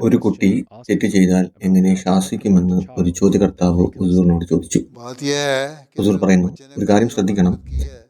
ഒരു കുട്ടി തെറ്റ് ചെയ്താൽ എങ്ങനെ ശാസിക്കുമെന്ന് ഒരു ചോദ്യകർത്താവ് ഹുസൂറിനോട് ചോദിച്ചു. ഹുസൂർ പറയുന്നു ഒരു കാര്യം ശ്രദ്ധിക്കണം.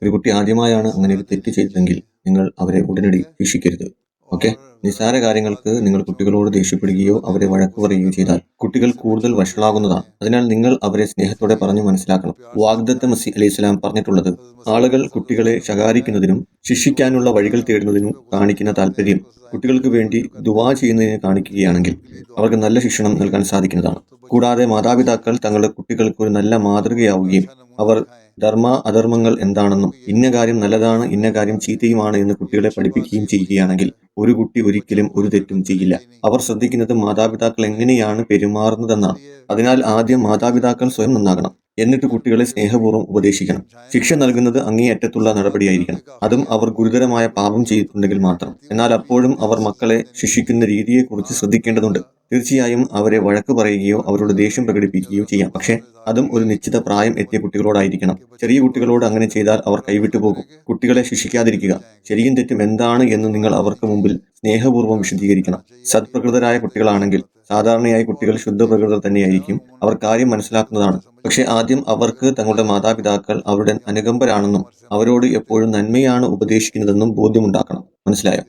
ഒരു കുട്ടി ആദ്യമായാണ് അങ്ങനെ ഒരു തെറ്റ് ചെയ്തതെങ്കിൽ നിങ്ങൾ അവരെ ഉടനടി ശിക്ഷിക്കരുത് ഓക്കെ? നിസ്സാര കാര്യങ്ങൾക്ക് നിങ്ങൾ കുട്ടികളോട് ദേഷ്യപ്പെടുകയോ അവരെ വഴക്ക് പറയുകയോ ചെയ്താൽ കുട്ടികൾ കൂടുതൽ വഷളാകുന്നതാണ്. അതിനാൽ നിങ്ങൾ അവരെ സ്നേഹത്തോടെ പറഞ്ഞു മനസ്സിലാക്കണം. വാഗ്ദത്ത മസി അലി സ്വലാം പറഞ്ഞിട്ടുള്ളത് ആളുകൾ കുട്ടികളെ ശകാരിക്കുന്നതിനും ശിക്ഷിക്കാനുള്ള വഴികൾ തേടുന്നതിനും കാണിക്കുന്ന താല്പര്യം കുട്ടികൾക്ക് വേണ്ടി ദുവാ ചെയ്യുന്നതിന് കാണിക്കുകയാണെങ്കിൽ അവർക്ക് നല്ല ശിക്ഷണം നൽകാൻ സാധിക്കുന്നതാണ്. കൂടാതെ മാതാപിതാക്കൾ തങ്ങളുടെ കുട്ടികൾക്ക് ഒരു നല്ല മാതൃകയാവുകയും അവർ ധർമ്മ അധർമ്മങ്ങൾ എന്താണെന്നും ഇന്ന കാര്യം നല്ലതാണ് ഇന്ന കാര്യം ചീത്തയുമാണ് എന്ന് കുട്ടികളെ പഠിപ്പിക്കുകയും ചെയ്യുകയാണെങ്കിൽ ഒരു കുട്ടി ഒരിക്കലും ഒരു തെറ്റും ചെയ്യില്ല. അവർ ശ്രദ്ധിക്കുന്നത് മാതാപിതാക്കൾ എങ്ങനെയാണ് പെരുമാറുന്നതെന്നാണ്. അതിനാൽ ആദ്യം മാതാപിതാക്കൾ സ്വയം നന്നാകണം. എന്നിട്ട് കുട്ടികളെ സ്നേഹപൂർവം ഉപദേശിക്കണം. ശിക്ഷ നൽകുന്നത് അങ്ങേയറ്റത്തുള്ള നടപടിയായിരിക്കണം. അതും അവർ ഗുരുതരമായ പാപം ചെയ്തിട്ടുണ്ടെങ്കിൽ മാത്രം. എന്നാൽ അപ്പോഴും അവർ മക്കളെ ശിക്ഷിക്കുന്ന രീതിയെക്കുറിച്ച് ശ്രദ്ധിക്കേണ്ടതുണ്ട്. തീർച്ചയായും അവരെ വഴക്ക് പറയുകയോ അവരോട് ദേഷ്യം പ്രകടിപ്പിക്കുകയോ ചെയ്യാം. പക്ഷേ അതും ഒരു നിശ്ചിത പ്രായം എത്തിയ കുട്ടികളോടായിരിക്കണം. ചെറിയ കുട്ടികളോട് അങ്ങനെ ചെയ്താൽ അവർ കൈവിട്ടു പോകും. കുട്ടികളെ ശിക്ഷിക്കാതിരിക്കുക. ശരിയും തെറ്റും എന്താണ് എന്ന് നിങ്ങൾ അവർക്ക് മുമ്പിൽ സ്നേഹപൂർവം വിശദീകരിക്കണം. സത്പ്രകൃതരായ കുട്ടികളാണെങ്കിൽ സാധാരണയായി കുട്ടികൾ ശുദ്ധപ്രകൃതർ തന്നെയായിരിക്കും അവർ കാര്യം മനസ്സിലാക്കുന്നതാണ്. പക്ഷേ ആദ്യം അവർക്ക് തങ്ങളുടെ മാതാപിതാക്കൾ അവരുടെ അനുകമ്പരാണെന്നും അവരോട് എപ്പോഴും നന്മയാണ് ഉപദേശിക്കുന്നതെന്നും ബോധ്യമുണ്ടാക്കണം. മനസ്സിലായോ?